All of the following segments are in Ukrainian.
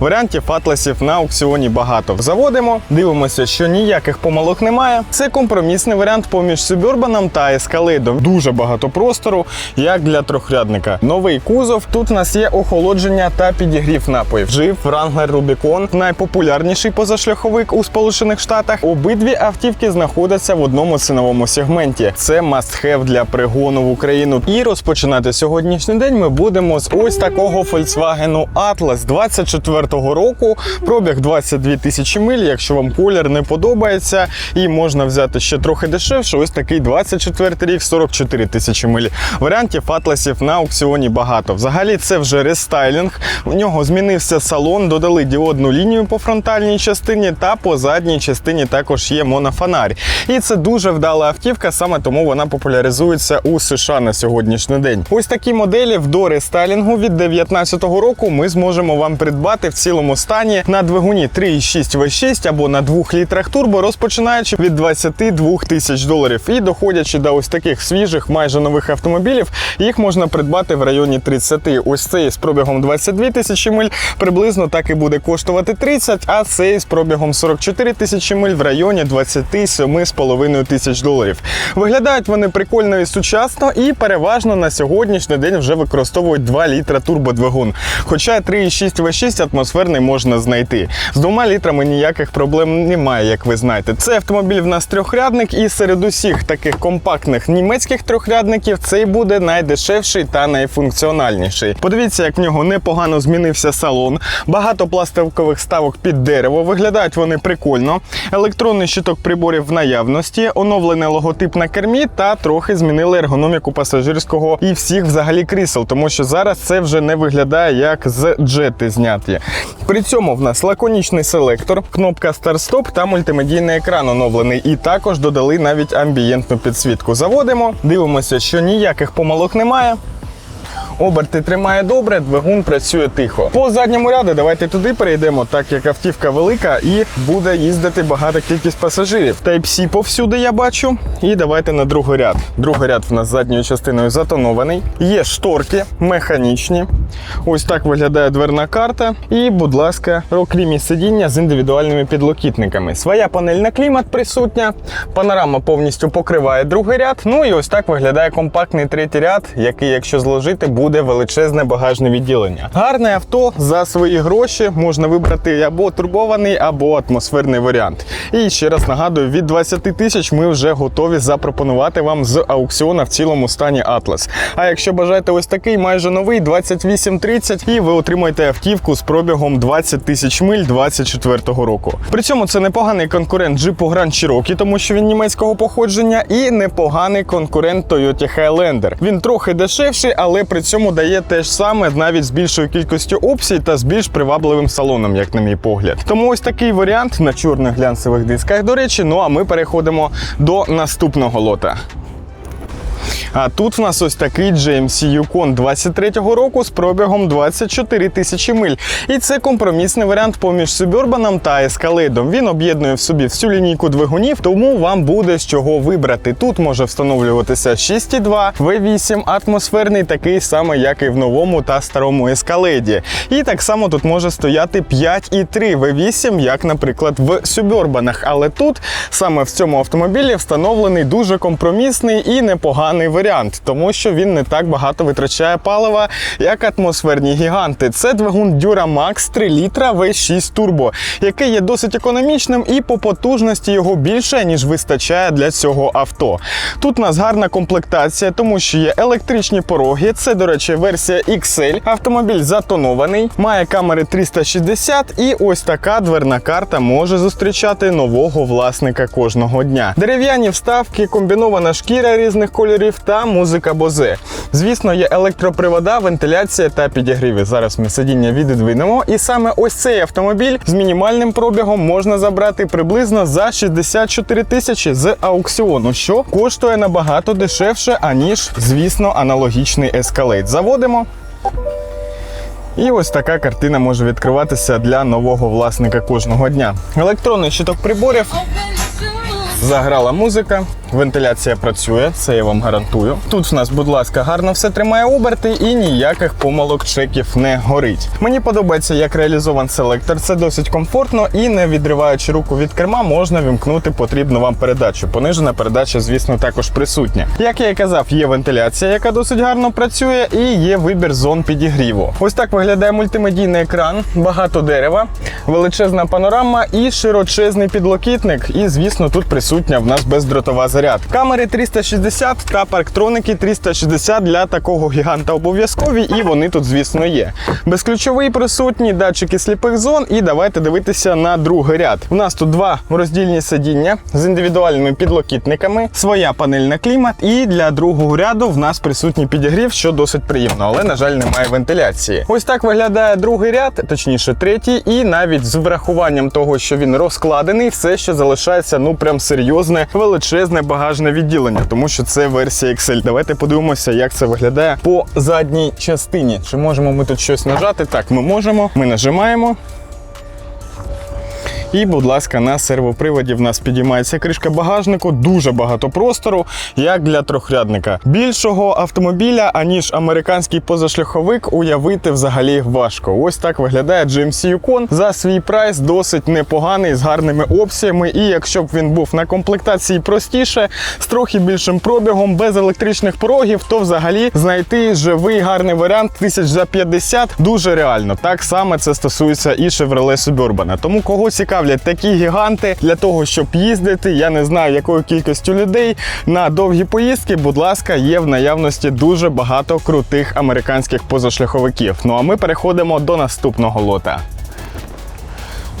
Варіантів атласів на аукціоні багато. Заводимо, дивимося, що ніяких помилок немає. Це компромісний варіант поміж Suburban та Escalade. Дуже багато простору, як для трьохрядника. Новий кузов. Тут у нас є охолодження та підігрів напоїв. Жив Wrangler Rubicon, найпопулярніший позашляховик у Сполучених Штатах. Обидві автівки знаходяться в одному ціновому сегменті. Це must-have для пригону в Україну. І розпочинати сьогоднішній день ми будемо з ось такого Volkswagen Atlas 24-го року. Пробіг 22 тисячі миль. Якщо вам колір не подобається, і можна взяти ще трохи дешевше. Ось такий 24 рік, 44 тисячі миль. Варіантів атласів на аукціоні багато. Взагалі, це вже рестайлінг. У нього змінився салон, додали діодну лінію по фронтальній частині та по задній частині також є монофонарь. І це дуже вдала автівка, саме тому вона популяризується у США на сьогоднішній день. Ось такі моделі в до рестайлінгу від 2019 року ми зможемо вам придбати в цілому стані на двигуні 3,6 V6 або на 2 літрах турбо, розпочинаючи від 22 тисяч доларів і доходячи до ось таких свіжих, майже нових автомобілів, їх можна придбати в районі 30. Ось цей з пробігом 22 тисячі миль приблизно так і буде коштувати 30, а цей з пробігом 44 тисячі миль в районі 27,5 тисяч доларів. Виглядають вони прикольно і сучасно, і переважно на сьогоднішній день вже використовують 2 літра турбодвигун. Хоча 3,6 V6 атмосферний можна знайти. З двома літрами ніяких проблем немає, як ви знаєте. Це автомобіль в нас трьохрядник, і серед усіх таких компактних німецьких трьохрядників цей буде найдешевший та найфункціональніший. Подивіться, як в нього непогано змінився салон. Багато пластикових ставок під дерево. Виглядають вони прикольно. Електронний щиток приборів в наявності, оновлений логотип на кермі та трохи змінили ергономіку пасажирського і всіх взагалі крісел, тому що зараз це вже не виглядає як з джети зняті. При цьому в нас лаконічний селектор, кнопка старт-стоп та мультимедійний екран оновлений. І також додали навіть амбієнтну підсвітку. Заводимо, дивимося, що ніяких помилок немає. Оберти тримає добре, двигун працює тихо. По задньому ряду давайте туди перейдемо, так як автівка велика і буде їздити багата кількість пасажирів. Type-C повсюди я бачу. І давайте на другий ряд. Другий ряд в нас задньою частиною затонований. Є шторки механічні. Ось так виглядає дверна карта. І, будь ласка, окремі сидіння з індивідуальними підлокітниками. Своя панель на клімат присутня. Панорама повністю покриває другий ряд. Ну і ось так виглядає компактний третій ряд, який, якщо зложити, буде величезне багажне відділення. Гарне авто за свої гроші можна вибрати або турбований, або атмосферний варіант. І ще раз нагадую, від 20 тисяч ми вже готові запропонувати вам з аукціона в цілому стані Atlas. А якщо бажаєте ось такий майже новий 2830, і ви отримаєте автівку з пробігом 20 тисяч миль 24 року. При цьому це непоганий конкурент Jeep Grand Cherokee, тому що він німецького походження, і непоганий конкурент Toyota Highlander. Він трохи дешевший, але при цьому дає те ж саме навіть з більшою кількістю опцій та з більш привабливим салоном, як на мій погляд. Тому ось такий варіант на чорних глянцевих дисках. До речі, ну а ми переходимо до наступного лота. А тут в нас ось такий GMC Yukon 23-го року з пробігом 24 тисячі миль. І це компромісний варіант поміж Suburban та Escalade. Він об'єднує в собі всю лінійку двигунів, тому вам буде з чого вибрати. Тут може встановлюватися 6,2, V8, атмосферний, такий самий, як і в новому та старому Escalade. І так само тут може стояти 5,3 V8, як, наприклад, в Suburban. Але тут саме в цьому автомобілі встановлений дуже компромісний і непоганий варіант, тому що він не так багато витрачає палива, як атмосферні гіганти. Це двигун Duramax 3 літра V6 Turbo, який є досить економічним і по потужності його більше, ніж вистачає для цього авто. Тут у нас гарна комплектація, тому що є електричні пороги. Це, до речі, версія XL. Автомобіль затонований, має камери 360 і ось така дверна карта може зустрічати нового власника кожного дня. Дерев'яні вставки, комбінована шкіра різних кольорів та музика Bose. Звісно, є електропривода, вентиляція та підігріви. Зараз ми сидіння віддвинемо. І саме ось цей автомобіль з мінімальним пробігом можна забрати приблизно за 64 тисячі з аукціону, що коштує набагато дешевше, аніж, звісно, аналогічний Escalade. Заводимо. І ось така картина може відкриватися для нового власника кожного дня. Електронний щиток приборів, заграла музика. Вентиляція працює, це я вам гарантую. Тут в нас, будь ласка, гарно все тримає оберти і ніяких помилок чеків не горить. Мені подобається, як реалізован селектор. Це досить комфортно і не відриваючи руку від керма, можна вімкнути потрібну вам передачу. Понижена передача, звісно, також присутня. Як я і казав, є вентиляція, яка досить гарно працює, і є вибір зон підігріву. Ось так виглядає мультимедійний екран, багато дерева, величезна панорама і широчезний підлокітник. І, звісно, тут присутня в нас бездротова зарядка. Камери 360 та парктроники 360 для такого гіганта обов'язкові, і вони тут, звісно, є. Безключовий присутні, датчики сліпих зон. І давайте дивитися на другий ряд. У нас тут два роздільні сидіння з індивідуальними підлокітниками, своя панель на клімат, і для другого ряду в нас присутній підігрів, що досить приємно, але на жаль, немає вентиляції. Ось так виглядає другий ряд, точніше третій, і навіть з врахуванням того, що він розкладений, все ще залишається ну прям серйозне величезне багажне відділення, тому що це версія Excel. Давайте подивимося, як це виглядає по задній частині. Чи можемо ми тут щось нажати? Так, ми можемо. Ми нажимаємо. І, будь ласка, на сервоприводі в нас підіймається кришка багажнику, дуже багато простору, як для трьохрядника. Більшого автомобіля, аніж американський позашляховик, уявити взагалі важко. Ось так виглядає GMC Yukon. За свій прайс досить непоганий, з гарними опціями. І якщо б він був на комплектації простіше, з трохи більшим пробігом, без електричних порогів, то взагалі знайти живий гарний варіант тисяч за 50 дуже реально. Так само це стосується і Chevrolet Suburban. Тому кого цікавлять такі гіганти для того, щоб їздити, я не знаю якою кількістю людей на довгі поїздки. Будь ласка, є в наявності дуже багато крутих американських позашляховиків. Ну а ми переходимо до наступного лота.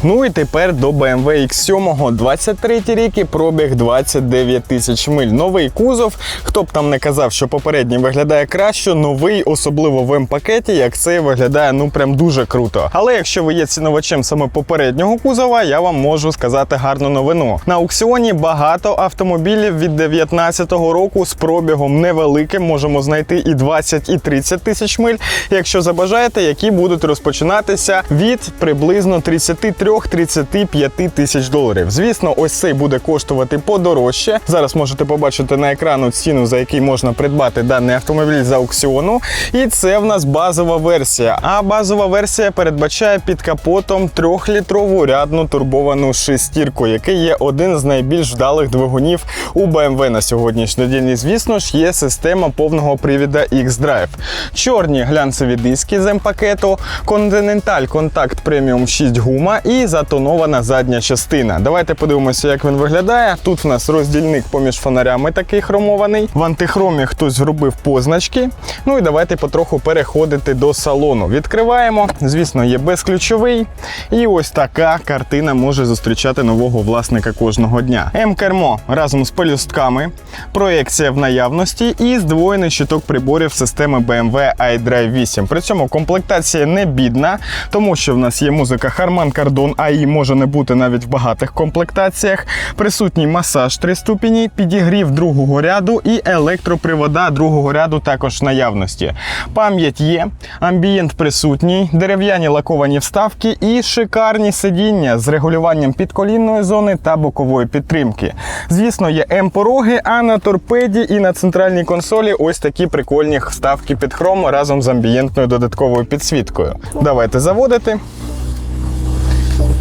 Ну і тепер до BMW X7, 23 рік і пробіг 29 тисяч миль. Новий кузов. Хто б там не казав, що попередній виглядає краще, новий, особливо в М-пакеті, як цей виглядає ну прям дуже круто. Але якщо ви є цінувачем саме попереднього кузова, я вам можу сказати гарну новину. На аукціоні багато автомобілів від 19-го року з пробігом невеликим. Можемо знайти і 20, і 30 тисяч миль, якщо забажаєте, які будуть розпочинатися від приблизно 33 33-35 тисяч доларів. Звісно, ось цей буде коштувати подорожче. Зараз можете побачити на екрану ціну, за який можна придбати даний автомобіль з аукціону. І це в нас базова версія. А базова версія передбачає під капотом 3-літрову рядну турбовану шестірку, який є один з найбільш вдалих двигунів у BMW на сьогоднішній день. І, звісно ж, є система повного привіда X-Drive. Чорні глянцеві диски з М-пакету, Continental Contact Premium 6 гума і затонована задня частина. Давайте подивимося, як він виглядає. Тут в нас роздільник поміж фонарями такий хромований. В антихромі хтось зробив позначки. Ну і давайте потроху переходити до салону. Відкриваємо. Звісно, є безключовий. І ось така картина може зустрічати нового власника кожного дня. М-кермо разом з пелюстками, проєкція в наявності і здвоєний щиток приборів системи BMW iDrive 8. При цьому комплектація не бідна, тому що в нас є музика Harman Kardon, а її може не бути навіть в багатих комплектаціях. Присутній масаж 3 ступені, підігрів другого ряду і електропривода другого ряду також в наявності. Пам'ять є, амбієнт присутній, дерев'яні лаковані вставки і шикарні сидіння з регулюванням підколінної зони та бокової підтримки. Звісно, є М-пороги, а на торпеді і на центральній консолі ось такі прикольні вставки під хром разом з амбієнтною додатковою підсвіткою. Давайте заводити.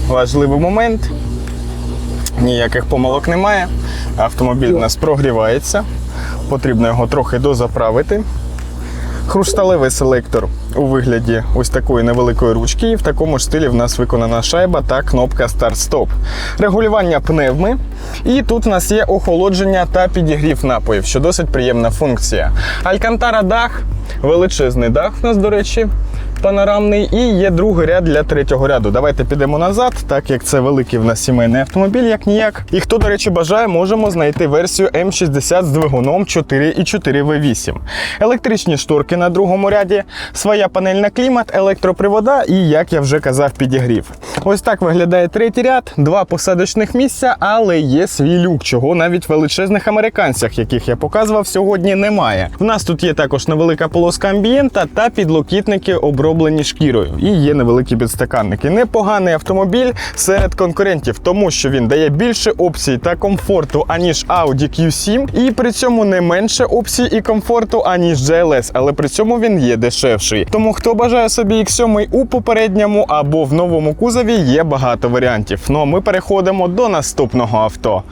Важливий момент. Ніяких помилок немає. Автомобіль у нас прогрівається. Потрібно його трохи дозаправити. Хрусталевий селектор у вигляді ось такої невеликої ручки. І в такому ж стилі в нас виконана шайба та кнопка старт-стоп. Регулювання пневми. І тут в нас є охолодження та підігрів напоїв, що досить приємна функція. Алькантара дах, величезний дах в нас, до речі, панорамний. І є другий ряд для третього ряду. Давайте підемо назад, так як це великий в нас сімейний автомобіль, як ніяк. І хто, до речі, бажає, можемо знайти версію М60 з двигуном 4,4 V8. Електричні шторки на другому ряді, своя панель на клімат, електропривода і, як я вже казав, підігрів. Ось так виглядає третій ряд, два посадочних місця, але є свій люк, чого навіть в величезних американцях, яких я показував сьогодні, немає. В нас тут є також невелика полоска амбієнта та підлокітники обробки оброблені шкірою і є невеликі підстаканники. Непоганий автомобіль серед конкурентів, тому що він дає більше опцій та комфорту, аніж Audi Q7, і при цьому не менше опцій і комфорту, аніж GLS, але при цьому він є дешевший. Тому хто бажає собі X7 у попередньому або в новому кузові, є багато варіантів. Ну а ми переходимо до наступного авто.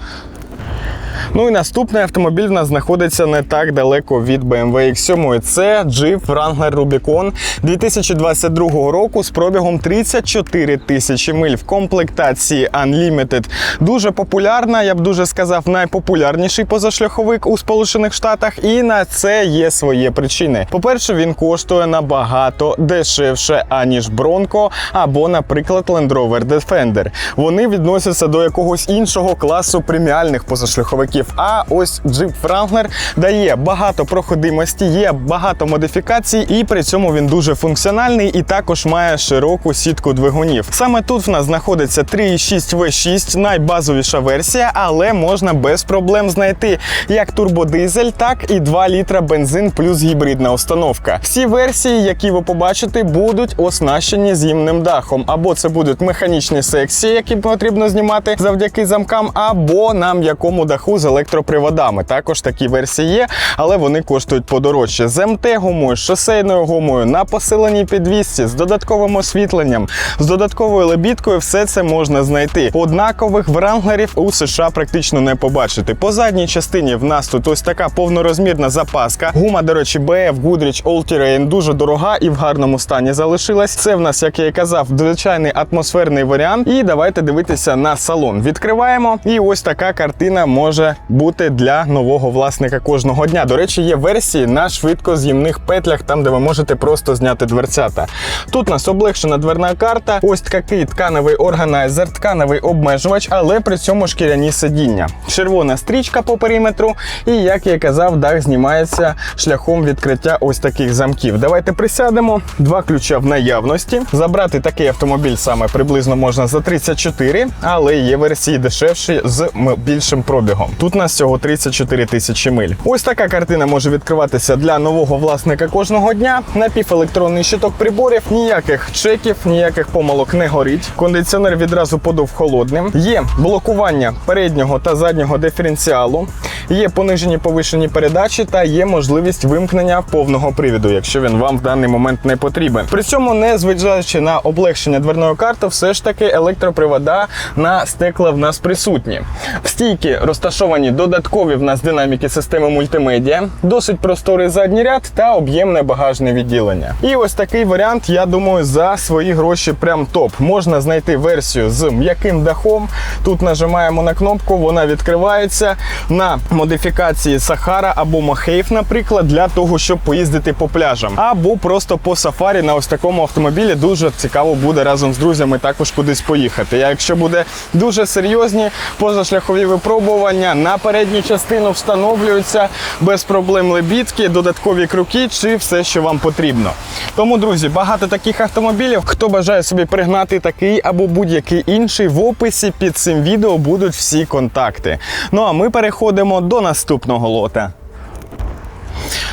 Ну і наступний автомобіль в нас знаходиться не так далеко від BMW X7. Це Jeep Wrangler Rubicon 2022 року з пробігом 34 тисячі миль в комплектації Unlimited. Дуже популярна, я б дуже сказав, найпопулярніший позашляховик у Сполучених Штатах, і на це є свої причини. По-перше, він коштує набагато дешевше, аніж Bronco або, наприклад, Land Rover Defender. Вони відносяться до якогось іншого класу преміальних позашляховиків. А ось Jeep Wrangler дає багато проходимості, є багато модифікацій, і при цьому він дуже функціональний і також має широку сітку двигунів. Саме тут в нас знаходиться 3,6 V6, найбазовіша версія, але можна без проблем знайти як турбодизель, так і 2 літра бензин плюс гібридна установка. Всі версії, які ви побачите, будуть оснащені з'їмним дахом. Або це будуть механічні секції, які потрібно знімати завдяки замкам, або на м'якому даху з електроприводами. Також такі версії є, але вони коштують подорожче. З МТ гумою, з шосейною гумою, на посиленій підвісці, з додатковим освітленням, з додатковою лебідкою, все це можна знайти. Однакових вранглерів у США практично не побачити. По задній частині в нас тут ось така повнорозмірна запаска. Гума, до речі, BF Goodrich All Terrain дуже дорога і в гарному стані залишилась. Це в нас, як я і казав, звичайний атмосферний варіант. І давайте дивитися на салон. Відкриваємо, і ось така картина може бути для нового власника кожного дня. До речі, є версії на швидкоз'їмних петлях, там де ви можете просто зняти дверцята. Тут нас облегшена дверна карта, ось такий тканевий органайзер, тканевий обмежувач, але при цьому шкіряні сидіння. Червона стрічка по периметру, і як я казав, дах знімається шляхом відкриття ось таких замків. Давайте присядемо. Два ключа в наявності. Забрати такий автомобіль саме приблизно можна за 34, але є версії дешевші з більшим пробігом. Тут нас всього 34 тисячі миль. Ось така картина може відкриватися для нового власника кожного дня. Напівелектронний щиток приборів, ніяких чеків, ніяких помилок не горить. Кондиціонер відразу подув холодним. Є блокування переднього та заднього диференціалу, є понижені повишені передачі та є можливість вимкнення повного привіду, якщо він вам в даний момент не потрібен. При цьому, не зважаючи на облегшення дверної карти, все ж таки електропривода на стекла в нас присутні. В стійки розташовані додаткові в нас динаміки системи мультимедіа, досить просторий задній ряд та об'ємне багажне відділення. І ось такий варіант, я думаю, за свої гроші прям топ. Можна знайти версію з м'яким дахом. Тут нажимаємо на кнопку, вона відкривається на модифікації Сахара або Мохейв, наприклад, для того, щоб поїздити по пляжам, або просто по сафарі на ось такому автомобілі. Дуже цікаво буде разом з друзями також кудись поїхати. А якщо буде дуже серйозні позашляхові випробування, на передню частину встановлюються без проблем лебідки, додаткові круки чи все, що вам потрібно. Тому, друзі, багато таких автомобілів. Хто бажає собі пригнати такий або будь-який інший, в описі під цим відео будуть всі контакти. Ну а ми переходимо до наступного лота.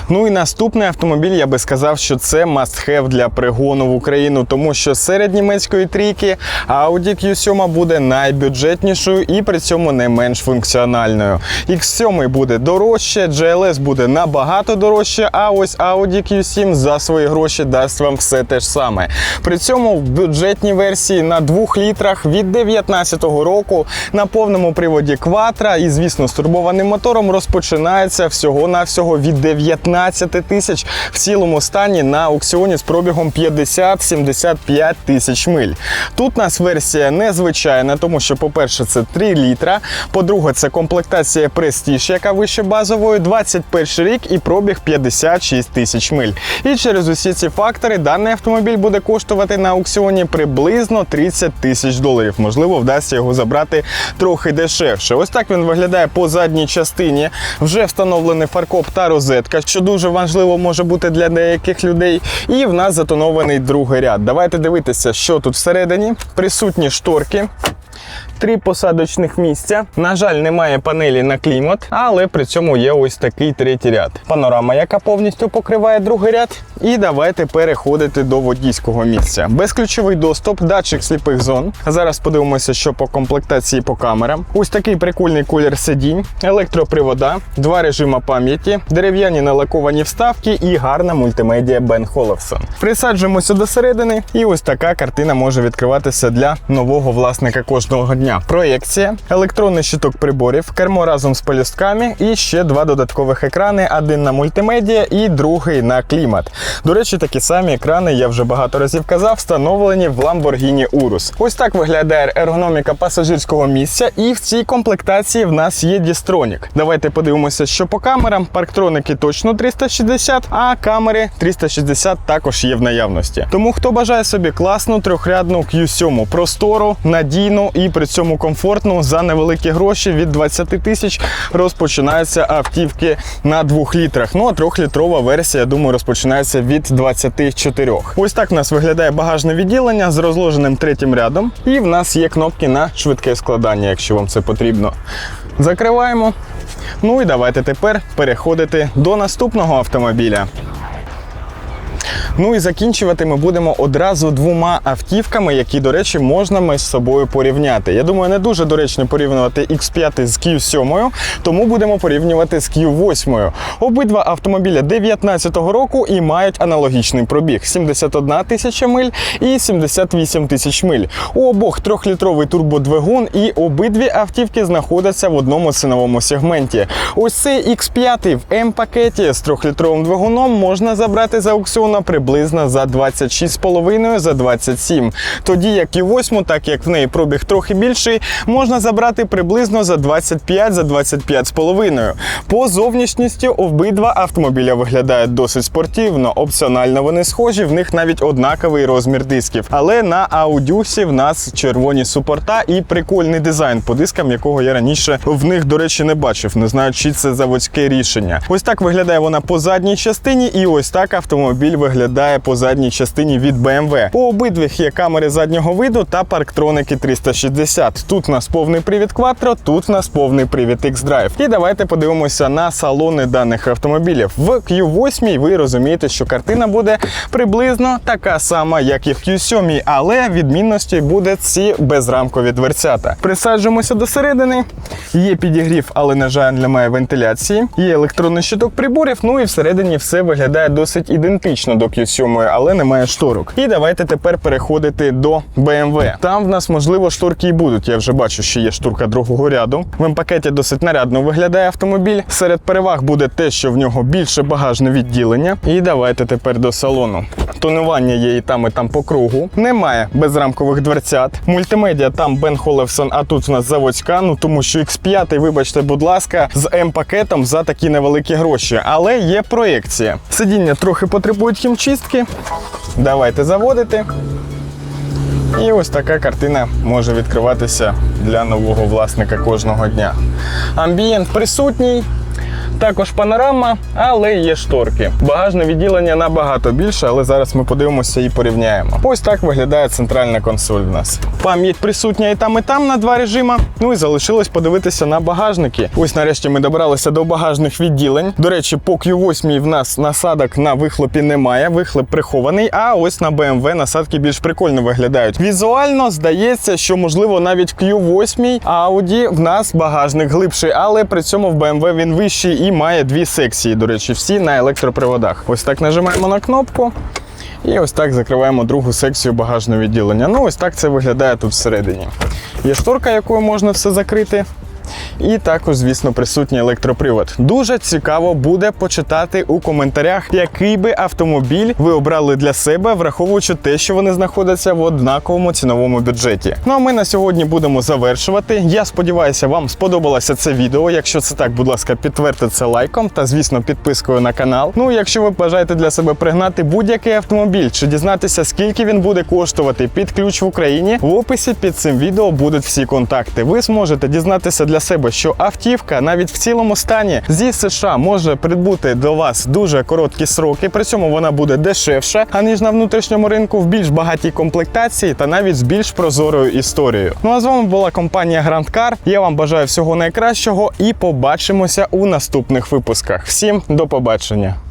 Ну і наступний автомобіль, я би сказав, що це must-have для пригону в Україну, тому що серед німецької трійки Audi Q7 буде найбюджетнішою і при цьому не менш функціональною. X7 буде дорожче, GLS буде набагато дорожче, а ось Audi Q7 за свої гроші дасть вам все те ж саме. При цьому в бюджетній версії на 2 літрах від 2019 року на повному приводі Quattro і, звісно, з турбованим мотором розпочинається всього-навсього від 19 тисяч в цілому стані на аукціоні з пробігом 50-75 тисяч миль. Тут у нас версія незвичайна, тому що, по-перше, це 3 літра. По-друге, це комплектація Prestige, яка вище базової, 21 рік і пробіг 56 тисяч миль. І через усі ці фактори даний автомобіль буде коштувати на аукціоні приблизно 30 тисяч доларів. Можливо, вдасться його забрати трохи дешевше. Ось так він виглядає по задній частині. Вже встановлений фаркоп та розетка, що дуже важливо може бути для деяких людей. І в нас затонований другий ряд. Давайте дивитися, що тут всередині. Присутні шторки. Три посадочних місця. На жаль, немає панелі на клімат, але при цьому є ось такий третій ряд. Панорама, яка повністю покриває другий ряд. І давайте переходити до водійського місця. Безключовий доступ, датчик сліпих зон. Зараз подивимося, що по комплектації по камерам. Ось такий прикольний колір сидінь, електропривода, два режима пам'яті, дерев'яні налаковані вставки і гарна мультимедіа Бен Холовсон. Присаджуємося до середини, і ось така картина може відкриватися для нового власника кожного дня. Проєкція, електронний щиток приборів, кермо разом з полюстками і ще два додаткових екрани: один на мультимедіа і другий на клімат. До речі, такі самі екрани, я вже багато разів казав, встановлені в Lamborghini Urus. Ось так виглядає ергономіка пасажирського місця, і в цій комплектації в нас є дістронік. Давайте подивимося, що по камерам. Парктроники точно 360, а камери 360 також є в наявності. Тому хто бажає собі класну трьохрядну Q7 простору, надійну і при цьому комфортну за невеликі гроші від 20 тисяч розпочинаються автівки на 2 літрах. Ну а трьохлітрова версія, я думаю, розпочинається від 24. Ось так в нас виглядає багажне відділення з розложеним третім рядом. І в нас є кнопки на швидке складання, якщо вам це потрібно. Закриваємо. Ну і давайте тепер переходити до наступного автомобіля. Ну і закінчувати ми будемо одразу двома автівками, які, до речі, можна ми з собою порівняти. Я думаю, не дуже доречно порівнювати X5 з Q7, тому будемо порівнювати з Q8. Обидва автомобіля 19-го року і мають аналогічний пробіг: 71 тисяча миль і 78 тисяч миль. У обох трьохлітровий турбодвигун, і обидві автівки знаходяться в одному ціновому сегменті. Ось цей X5 в М-пакеті з трьохлітровим двигуном можна забрати за аукціона приблизно за 26,5 за 27. Тоді як і 8, так як в неї пробіг трохи більший, можна забрати приблизно за 25 за 25,5. По зовнішністі обидва автомобіля виглядають досить спортивно. Опціонально вони схожі, в них навіть однаковий розмір дисків. Але на аудюсі в нас червоні супорта і прикольний дизайн по дискам, якого я раніше в них, до речі, не бачив. Не знаю, чи це заводське рішення. Ось так виглядає вона по задній частині, і ось так автомобіль виглядає по задній частині від BMW. У обидвих є камери заднього виду та парктроники 360. Тут у нас повний привід Quattro, тут у нас повний привід X-Drive. І давайте подивимося на салони даних автомобілів. В Q8 ви розумієте, що картина буде приблизно така сама, як і в Q7, але відмінності буде ці безрамкові дверцята. Присаджуємося до середини. Є підігрів, але на жаль, немає вентиляції. Є електронний щиток приборів. Ну і всередині все виглядає досить ідентично до Q7, але немає шторок. І давайте тепер переходити до BMW. Там в нас можливо шторки і будуть. Я вже бачу, що є шторка другого ряду. В М-пакеті досить нарядно виглядає автомобіль. Серед переваг буде те, що в нього більше багажне відділення. І давайте тепер до салону. Тонування є і там, і там по кругу. Немає безрамкових дверцят. Мультимедіа там Бен Холевсон, а тут у нас заводська. Ну тому що X5, вибачте, будь ласка, з М-пакетом за такі невеликі гроші. Але є проєкція. Сидіння трохи потребують хімчистки. Давайте заводити. І ось така картина може відкриватися для нового власника кожного дня. Амбієнт присутній. Також панорама, але є шторки. Багажне відділення набагато більше, але зараз ми подивимося і порівняємо. Ось так виглядає центральна консоль в нас. Пам'ять присутня і там, і там на два режима. Ну і залишилось подивитися на багажники. Ось нарешті ми добралися до багажних відділень. До речі, по Q8 в нас насадок на вихлопі немає. Вихлоп прихований. А ось на BMW насадки більш прикольно виглядають. Візуально здається, що можливо навіть в Q8 Audi в нас багажник глибший, але при цьому в BMW він вищий і має дві секції. До речі, всі на електроприводах. Ось так нажимаємо на кнопку. І ось так закриваємо другу секцію багажного відділення. Ну, ось так це виглядає тут всередині. Є шторка, якою можна все закрити. І також, звісно, присутній електропривод. Дуже цікаво буде почитати у коментарях, який би автомобіль ви обрали для себе, враховуючи те, що вони знаходяться в однаковому ціновому бюджеті. Ну а ми на сьогодні будемо завершувати. Я сподіваюся, вам сподобалося це відео. Якщо це так, будь ласка, підтвердьте це лайком та, звісно, підпискою на канал. Ну, якщо ви бажаєте для себе пригнати будь-який автомобіль чи дізнатися, скільки він буде коштувати під ключ в Україні, в описі під цим відео будуть всі контакти. Ви зможете дізнатися для себе, що автівка навіть в цілому стані зі США може прибути до вас дуже короткі сроки. При цьому вона буде дешевша, аніж на внутрішньому ринку, в більш багатій комплектації та навіть з більш прозорою історією. Ну а з вами була компанія Grand Car. Я вам бажаю всього найкращого і побачимося у наступних випусках. Всім до побачення.